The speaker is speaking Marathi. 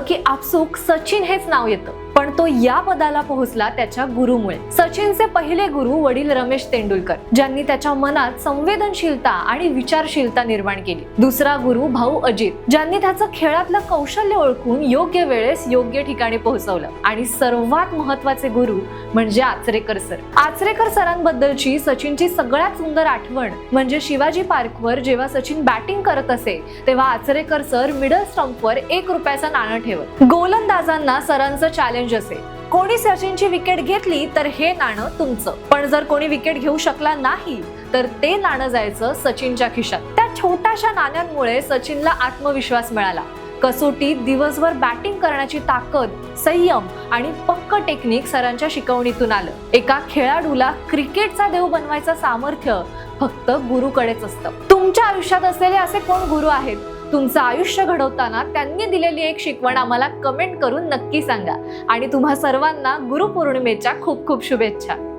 की आपसूक सचिन हेच नाव येतं. पण तो या पदाला पोहोचला त्याच्या गुरुमुळे. सचिनचे पहिले गुरु वडील रमेश तेंडुलकर ज्यांनी त्याच्या मनात संवेदनशीलता आणि विचारशीलता निर्माण केली. दुसरा गुरु भाऊ अजित ज्यांनी त्याचं खेळातलं कौशल्य ओळखून योग्य वेळेस योग्य ठिकाणी पोहोचवलं. आणि सर्वात महत्त्वाचे गुरु म्हणजे आचरेकर सर. आचरेकर सरांबद्दलची सचिनची सगळ्यात सुंदर आठवण म्हणजे शिवाजी पार्कवर जेव्हा सचिन बॅटिंग करत असे तेव्हा आचरेकर सर मिडल स्टंपवर एक रुपयाचं नाणं ठेवत. गोलंदाजांना सरांचं चॅलेंज असे कोणी सचिनची विकेट घेतली तर हे नाणं तुमचं. पण जर कोणी विकेट घेऊ शकला नाही तर ते नाणं जायचं सचिनच्या खिशात. त्या छोट्याशा नाण्यांमुळे सचिनला आत्मविश्वास मिळाला. कसोटीत दिवसभर बॅटिंग करण्याची ताकद संयम आणि पक्क टेक्निक सरांच्या शिकवणीतून आलं. एका खेळाडूला क्रिकेटचा देव बनवायचं सामर्थ्य फक्त गुरुकडेच असतं. तुमच्या आयुष्यात असलेले असे कोण गुरु आहेत? तुमचं आयुष्य घडवताना त्यांनी दिलेली एक शिकवण आम्हाला कमेंट करून नक्की सांगा. आणि तुम्हा सर्वांना गुरुपौर्णिमेच्या खूप खूप शुभेच्छा.